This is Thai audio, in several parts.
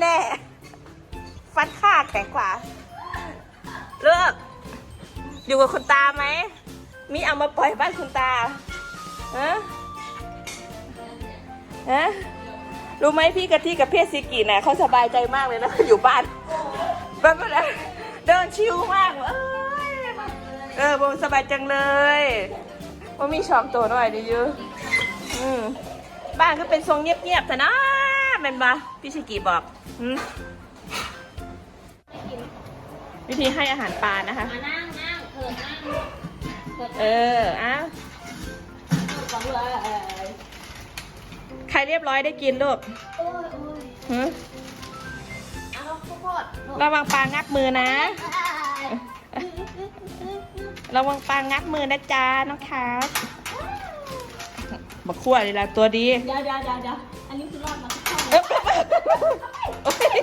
แน่ ฟันข้าแข็งกว่า เลือกอยู่กับคุณตาไหม มีเอามาปล่อยบ้านคุณตาฮะฮะรู้ไหมพี่กะทิกับเพศซิกีเนี่ยเขาสบายใจมากเลยนะอยู่บ้านบ้านก็แล้เดินชิลมากเออเออผมสบายจังเลยว่ามีชอมตัวหน่อยดิยูอืมบ้านก็เป็นทรงเงียบๆแต่นะ เป็นปะพี่ชิกิบอกอืมวิธีให้อาหารปลานะคะ มานั่งนั่งเถิดนั่งเถิดเอออ้าวสองเลยเออใครเรียบร้อยได้กินลูกโอ้ยโอ้ยหึเอาข้าวโพดระวังปลางับมือนะ ระวังปลางับมือนะจ๊ะน้องครับ บักขั้วเลยละตัวดีเดี๋ยวเดี๋ยวเดี๋ยวเดี๋ยวอันนี้คือรอดมาทุกข้อเอ้ยโอ๊ย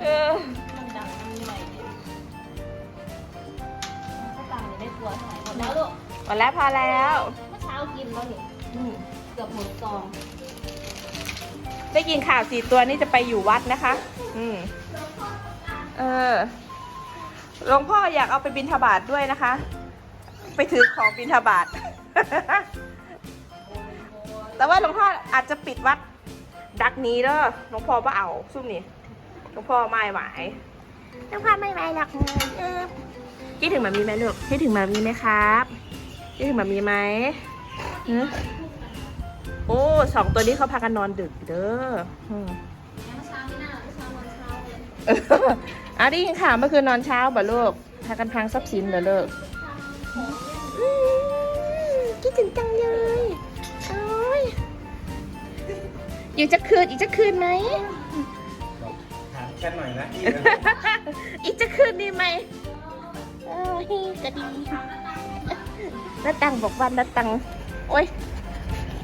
เออมันดังมันใหญ่ถ้าตังค์ไม่กลัวเท่าไหร่หมดแล้วลูกหมดแล้วพอแล้ว เมื่อเช้ากินแล้วนี่อืมเกือบหมดซองได้ยินข่าวสี่ตัวนี้จะไปอยู่วัดนะคะ อืม เออ หลวงพ่ออยากเอาไปบิณฑบาตด้วยนะคะ ไปถือของบิณฑบาต แต่ว่าหลวงพ่ออาจจะปิดวัดดักนี้เด้อหลวงพ่อว่าเอาซุ่มนี่หลวงพ่อไม่ไหวหลวงพ่อไม่ไหวหรอกเออคิดถึงหมามีไหมลูกคิดถึงหมามีไหมครับคิดถึงหมามีไหมฮะโอ้สองตัวนี้เขาพากันนอนดึกเด้ออืมเมื่อเช้าไม่น่าเมื่อเช้านอนเช้าเลยเอออะได้ยินข่าวเมื่อคืนนอนเช้าบ่ลูกพากันพังทรัพย์สินเหรอลูกอืมคิด ถึงจังเลยโอ้ยอยู่จะคืนอีกจะคืนไหม ถามกันหน่อยนะพี่ อีกจะคืนดีไหมโอ้ยก็ดีน้าตังบอกว่าน้าตัง โอ้ย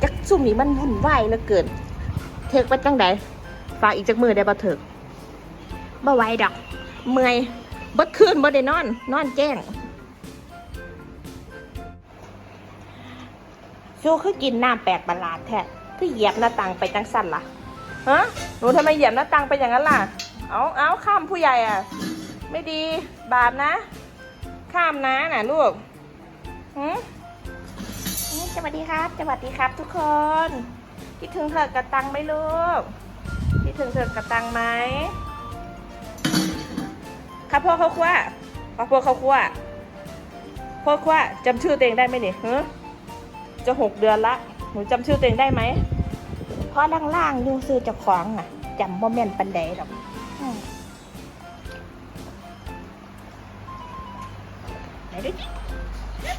จักซุ่มนี่มันวุ่นวายเหลือเกินเถิกไปจังใดฝากอีกจักมือได้บ่เถิกบ่ไหวดอก เมื่อยบ่คืนบ่ได้นอน นอนแจ้ง สู้คือกินน้ำแปลกประหลาดแท้คือเหยียบหน้าตังไปจังสั่นล่ะฮะหนูทำไมเหยียบหน้าตังไปอย่างนั้นล่ะ เอาเอาข้ามผู้ใหญ่อะ ไม่ดีบาปนะ ข้ามนะน่ะลูกหืมสวัสดีครับสวัสดีครับ ทุกคนคิดถึงเธอกระตังไหมลูกคิดถึงเธอกระตังไหมข้าวโพดข้าวคั่วข้าวโพดข้าวคั่วโพดคั่วจำชื่อตัวเองได้ไหมเนี่ยฮะ จะหกเดือนละ หนูจำชื่อตัวเองได้ไหม เพราะล่างๆดูซื้อเจ้าของอะจำบ่แม่นปันใดหรอกไหนดูจิตาอี